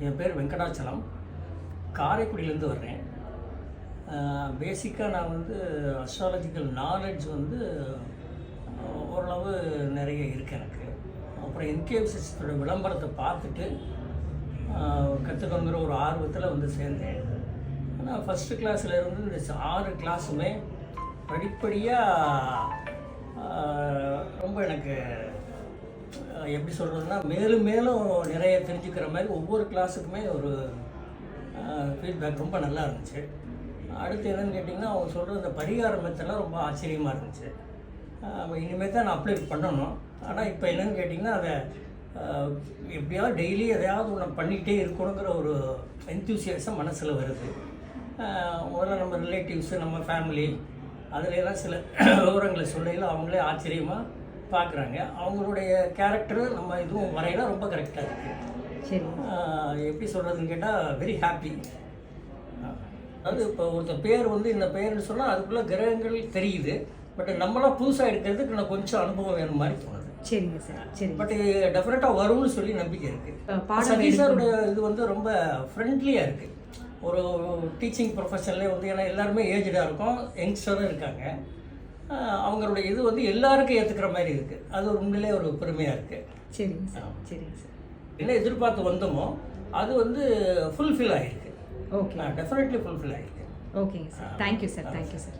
என் பேர் வெங்கடாச்சலம். காரைக்குடியிலேருந்து வர்றேன். பேசிக்காக நான் வந்து அஸ்ட்ராலஜிக்கல் நாலெட்ஜ் வந்து ஓரளவு நிறைய இருக்குது எனக்கு. அப்புறம் என்கேஎஃப்சிஸோட விளம்பரத்தை பார்த்துட்டு கற்றுக்கணுங்கிற ஒரு ஆர்வத்தில் வந்து சேர்ந்தேன். ஆனால் ஃபஸ்ட்டு கிளாஸ்லேருந்து இந்த ச- ஆறு கிளாஸுமே படிப்படியாக ரொம்ப எனக்கு எப்படி சொல்கிறதுனா மேலும் மேலும் நிறைய தெரிஞ்சுக்கிற மாதிரி ஒவ்வொரு கிளாஸுக்குமே ஒரு ஃபீட்பேக் ரொம்ப நல்லா இருந்துச்சு. அடுத்து என்னென்னு கேட்டிங்கன்னா அவங்க சொல்கிற இந்த பரிகார மெத்தெல்லாம் ரொம்ப ஆச்சரியமாக இருந்துச்சு. இனிமேல் தான் நான் அப்ளை பண்ணணும். ஆனால் இப்போ என்னென்னு கேட்டிங்கன்னா அதை எப்படியாவது டெய்லி எதையாவது ஒன்று பண்ணிக்கிட்டே இருக்கணுங்கிற ஒரு என்தூசியஸம் மனசில் வருது. முதல்ல நம்ம ரிலேட்டிவ்ஸு நம்ம ஃபேமிலி அதுலலாம் சில விவரங்களை சொல்லையில் அவங்களே ஆச்சரியமாக பார்க்குறாங்க. அவங்களுடைய கேரக்டர் நம்ம இதுவும் வரையில ரொம்ப கரெக்டாக இருக்குது சரி. எப்படி சொல்கிறதுன்னு கேட்டால் வெரி ஹாப்பி அது இப்போ ஒருத்தர் பேர் வந்து இந்த பேர்னு சொன்னால் அதுக்குள்ளே கிரகங்கள் தெரியுது. பட் நம்மளாம் புதுசாக எடுக்கிறதுக்கு எனக்கு கொஞ்சம் அனுபவம் வேணும் மாதிரி தோணுது. சரிங்க சார் சரிங்க பட் டெஃபினட்டாக வரும்னு சொல்லி நம்பிக்கை இருக்குது பாடம் சதீஷருடைய இது வந்து ரொம்ப ஃப்ரெண்ட்லியாக இருக்குது ஒரு டீச்சிங் ப்ரொஃபஷன்லேயே வந்து ஏன்னா எல்லாருமே ஏஜ்டாக இருக்கும் யங்ஸ்டரும் இருக்காங்க. அவங்களுடைய இது வந்து எல்லாருக்கும் ஏற்றுக்கிற மாதிரி இருக்குது அது ஒரு உண்மையிலே ஒரு பெருமையாக இருக்குது சரிங்க சார் சரிங்க சார். என்ன எதிர்பார்த்து வந்தோமோ அது வந்து ஃபுல்ஃபில் ஆகிருக்கு ஓகே டெஃபினெட்லி ஃபுல்ஃபில் ஆகிருக்கு ஓகேங்க sir thank you sir thank you sir